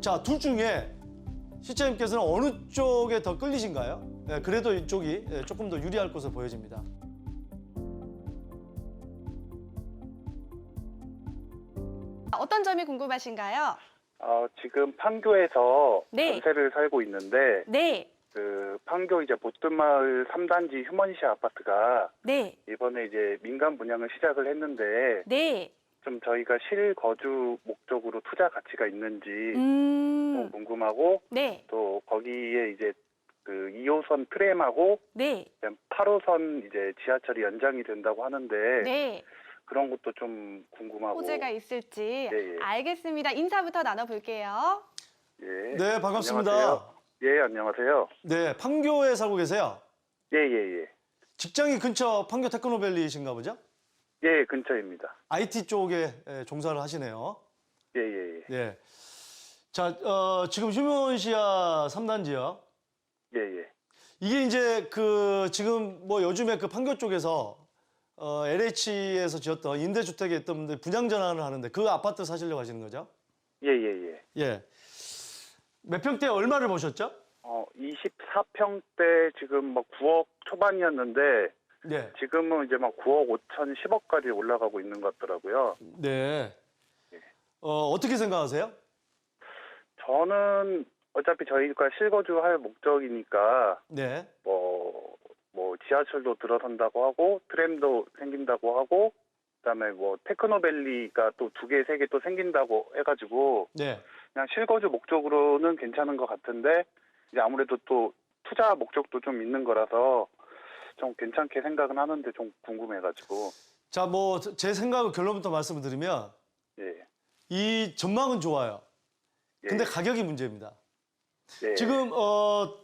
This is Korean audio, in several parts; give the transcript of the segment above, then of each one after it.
자, 둘 중에 시청자님께서는 어느 쪽에 더 끌리신가요? 예, 그래도 이쪽이 예, 조금 더 유리할 것으로 보여집니다. 어떤 점이 궁금하신가요? 어, 지금 판교에서 네. 전세를 살고 있는데 네, 그 판교 이제 보뜬마을 3단지 휴먼시 아파트가 네, 이번에 이제 민간 분양을 시작을 했는데 네. 좀 저희가 실거주 목적으로 투자 가치가 있는지 좀 음, 궁금하고 네, 또 거기에 이제 그 2호선 트램하고 네, 8호선 이제 지하철이 연장이 된다고 하는데 네. 그런 것도 좀 궁금하고 호재가 있을지 예, 예. 알겠습니다. 인사부터 나눠볼게요. 예. 네, 반갑습니다. 안녕하세요. 예, 안녕하세요. 네, 판교에 살고 계세요. 예, 예, 예. 직장이 근처 판교 테크노밸리이신가 보죠? 예, 근처입니다. IT 쪽에 예, 종사를 하시네요. 예, 예, 예. 예. 자, 어, 지금 휴먼시아 3단지요. 예, 예. 이게 이제 그 지금 뭐 요즘에 그 판교 쪽에서 어, LH에서 지었던 임대주택에 있던 분들 분양 전환을 하는데 그 아파트 사시려고 하시는 거죠? 예, 예, 예. 예. 몇 평대 얼마를 보셨죠? 어, 24평대 지금 뭐 9억 초반이었는데 네. 지금은 이제 막 9억 5천 10억까지 올라가고 있는 것 같더라고요. 네. 어, 어떻게 생각하세요? 저는 어차피 저희가 실거주 할 목적이니까 네. 뭐, 뭐 지하철도 들어선다고 하고 트램도 생긴다고 하고 그다음에 뭐 테크노밸리가 또 두 개, 세 개 또 생긴다고 해가지고 네. 그냥 실거주 목적으로는 괜찮은 것 같은데 이제 아무래도 또 투자 목적도 좀 있는 거라서 좀 괜찮게 생각은 하는데 좀 궁금해가지고 자, 뭐 제 생각을 결론부터 말씀을 드리면 예. 이 전망은 좋아요. 예. 근데 가격이 문제입니다. 예. 지금 어,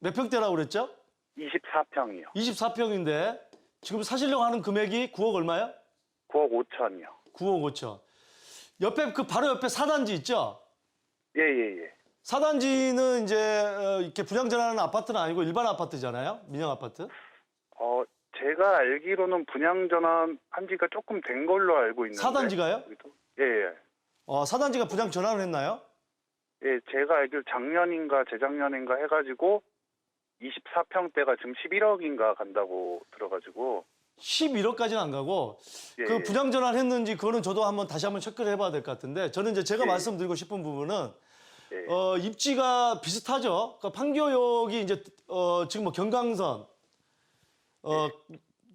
몇 평대라고 그랬죠? 24평이요. 24평인데 지금 사시려고 하는 금액이 9억 얼마요? 9억 5천이요. 9억 5천. 옆에 그 바로 옆에 4단지 있죠? 예 예 예. 예, 4단지는 이제 어, 이렇게 분양 전하는 아파트는 아니고 일반 아파트잖아요. 민영 아파트. 어 제가 알기로는 분양 전환 한 지가 조금 된 걸로 알고 있는데. 4단지가요? 예 예. 어, 4단지가 분양 전환을 했나요? 예, 제가 알기로 작년인가 재작년인가 해가지고 24평대가 지금 11억인가 간다고 들어가지고 11억까지는 안 가고 예, 그 예. 분양 전환 했는지 그거는 저도 한번 다시 한번 체크를 해봐야 될 것 같은데 저는 이제 제가 예. 말씀드리고 싶은 부분은 예. 어, 입지가 비슷하죠. 그러니까 판교역이 이제 어, 지금 뭐 경강선, 어,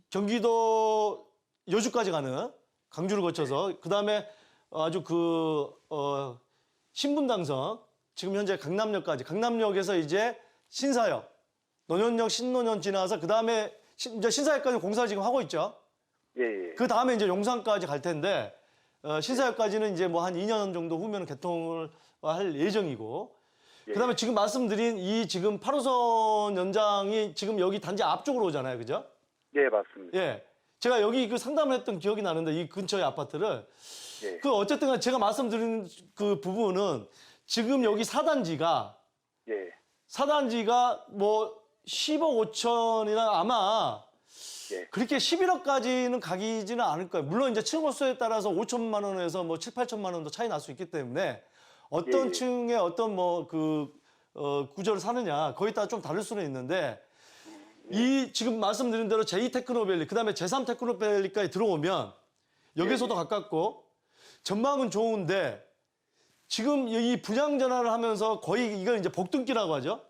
경기도 여주까지 가는 강주를 거쳐서 그 다음에 아주 그 어, 신분당선 지금 현재 강남역까지 강남역에서 이제 신사역, 노년역, 신노년 지나서 그 다음에 이제 신사역까지 공사를 지금 하고 있죠. 예 예. 그 다음에 이제 용산까지 갈 텐데 어, 신사역까지는 이제 뭐 한 2년 정도 후면 개통을 할 예정이고 예. 그다음에 지금 말씀드린 이 지금 8호선 연장이 지금 여기 단지 앞쪽으로 오잖아요, 그죠? 예 맞습니다. 예. 제가 여기 그 상담을 했던 기억이 나는데 이 근처의 아파트를 예. 그 어쨌든 간에 제가 말씀드린 그 부분은 지금 여기 4단지가 예. 4단지가 뭐 10억 5천이나 아마 예. 그렇게 11억까지는 가기지는 않을 거예요. 물론 이제 층호수에 따라서 5천만 원에서 뭐 7, 8천만 원도 차이 날 수 있기 때문에 어떤 예, 예. 층의 어떤 뭐그 어, 구조를 사느냐 거기에 따라 좀 다를 수는 있는데 이 지금 말씀드린 대로 제2 테크노밸리 그다음에 제3 테크노밸리까지 들어오면 여기서도 가깝고 전망은 좋은데 지금 이 분양 전환을 하면서 거의 이걸 이제 복등기라고 하죠.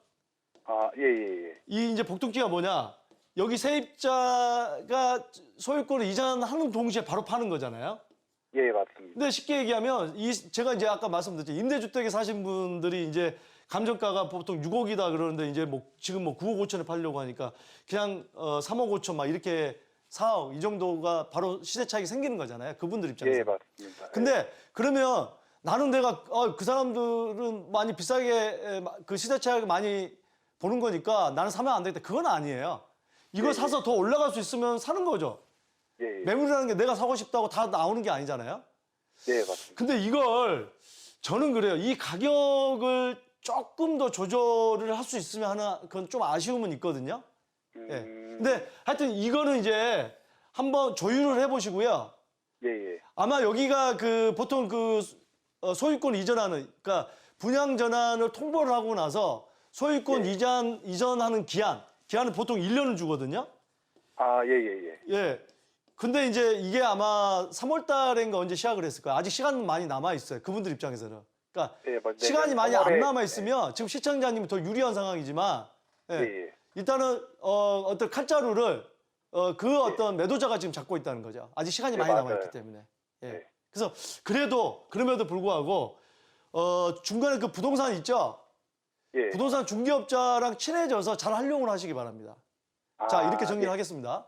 아 예 예 예. 이 이제 복등기가 뭐냐? 여기 세입자가 소유권을 이전하는 동시에 바로 파는 거잖아요. 예 맞습니다. 근데 쉽게 얘기하면 이 제가 이제 아까 말씀드렸죠. 임대주택에 사신 분들이 이제 감정가가 보통 6억이다 그러는데 이제 뭐 지금 뭐 9억 5천에 팔려고 하니까 그냥 어 3억 5천 막 이렇게 4억 이 정도가 바로 시세 차익이 생기는 거잖아요. 그분들 입장에서. 예 맞습니다. 근데 그러면 나는 내가 어, 그 사람들은 많이 비싸게 그 시세 차익을 많이 보는 거니까 나는 사면 안 되겠다. 그건 아니에요. 이거 예, 사서 더 올라갈 수 있으면 사는 거죠. 예, 예. 매물이라는 게 내가 사고 싶다고 다 나오는 게 아니잖아요. 예 맞습니다. 근데 이걸 저는 그래요. 이 가격을 조금 더 조절을 할 수 있으면 하나 그건 좀 아쉬움은 있거든요. 예. 음, 근데 하여튼 이거는 이제 한번 조율을 해보시고요. 예 예. 아마 여기가 그 보통 그 어, 소유권 이전하는 그러니까 분양 전환을 통보를 하고 나서 소유권 예. 이전 이전하는 기한 기한은 보통 1년을 주거든요. 아, 예, 예, 예. 예. 근데 이제 이게 아마 3월 달인가 언제 시작을 했을 거예요. 아직 시간 많이 남아 있어요. 그분들 입장에서는. 그러니까 예, 뭐 시간이 내년 많이 안 3월에 남아 있으면 지금 시청자님이 더 유리한 상황이지만 예. 예, 예. 일단은 어, 어떤 칼자루를 어, 그 어떤 매도자가 지금 잡고 있다는 거죠. 아직 시간이 네, 많이 남아 맞아요. 있기 때문에. 예. 네. 그래서 그래도 그럼에도 불구하고 어, 중간에 그 부동산 있죠. 예. 부동산 중개업자랑 친해져서 잘 활용을 하시기 바랍니다. 자 아, 이렇게 정리를 예. 하겠습니다.